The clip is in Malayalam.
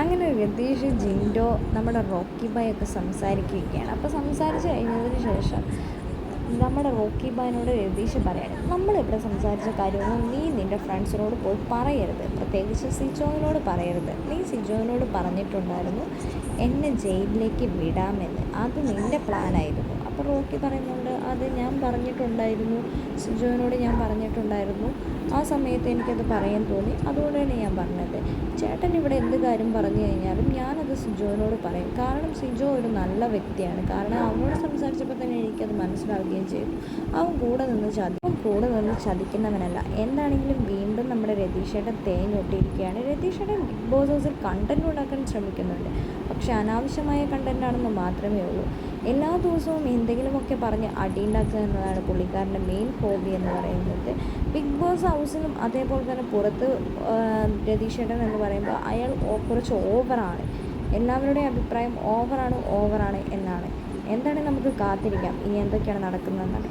അങ്ങനെ രതീഷ് ജിൻഡോ നമ്മുടെ റോക്കി ബൈ ഒക്കെ സംസാരിക്കുകയാണ്. അപ്പോൾ സംസാരിച്ച് കഴിഞ്ഞതിന് ശേഷം നമ്മുടെ റോക്കി ബാനോട് രതീഷ് പറയണം നമ്മളിവിടെ സംസാരിച്ച കാര്യമൊന്നും നീ നിന്റെ ഫ്രണ്ട്സിനോട് പോയി പറയരുത്. പ്രത്യേകിച്ച് സിജോവിനോട് പറയരുത്. നീ സിജോവിനോട് പറഞ്ഞിട്ടുണ്ടായിരുന്നു എന്നെ ജയിലിലേക്ക് വിടാമെന്ന്. അത് നിന്റെ പ്ലാനായിരുന്നു. അപ്പോൾ റോക്കി പറയുന്നുണ്ട് അത് ഞാൻ പറഞ്ഞിട്ടുണ്ടായിരുന്നു. സിജോവിനോട് ഞാൻ പറഞ്ഞിട്ടുണ്ടായിരുന്നു. ആ സമയത്ത് എനിക്കത് പറയാൻ തോന്നി. അതുകൊണ്ട് തന്നെ ഞാൻ പറഞ്ഞത്. ചേട്ടൻ ഇവിടെ എന്ത് കാര്യം പറഞ്ഞു കഴിഞ്ഞാലും ഞാനത് സിജോവിനോട് പറയും. കാരണം സിജോ ഒരു നല്ല വ്യക്തിയാണ്. കാരണം അവനോട് സംസാരിച്ചപ്പോൾ തന്നെ എനിക്കത് മനസ്സിലാവുകയും ചെയ്തു. അവൻ കൂടെ നിന്ന് ചതി അവൻ കൂടെ നിന്ന് ചതിക്കുന്നവനല്ല. എന്താണെങ്കിലും വീണ്ടും നമ്മുടെ രതീഷേട്ടൻ തേഞ്ഞൊട്ടിയിരിക്കുകയാണ്. രതീഷേട്ടൻ ബിഗ് ബോസ് ഹൗസിൽ കണ്ടന്റ് ഉണ്ടാക്കാൻ ശ്രമിക്കുന്നുണ്ട്. പക്ഷെ അനാവശ്യമായ കണ്ടന്റാണെന്ന് മാത്രമേ ഉള്ളൂ. എല്ലാ ദിവസവും എന്തെങ്കിലുമൊക്കെ പറഞ്ഞ് അടിയുണ്ടാക്കുക എന്നതാണ് പുള്ളിക്കാരന്റെ മെയിൻ ഹോബി എന്ന് പറയുന്നത്. ഹൗസിലും അതേപോലെ തന്നെ പുറത്ത് രതീഷേട്ടൻ എന്ന് പറയുമ്പോൾ അയാൾ കുറച്ച് ഓവറാണ് എല്ലാവരുടെയും അഭിപ്രായം ഓവറാണ് ഓവറാണ് എന്നാണ്. എന്താണ് നമുക്ക് കാത്തിരിക്കാം. ഇനി എന്തൊക്കെയാണ് നടക്കുന്നതെന്നാണ്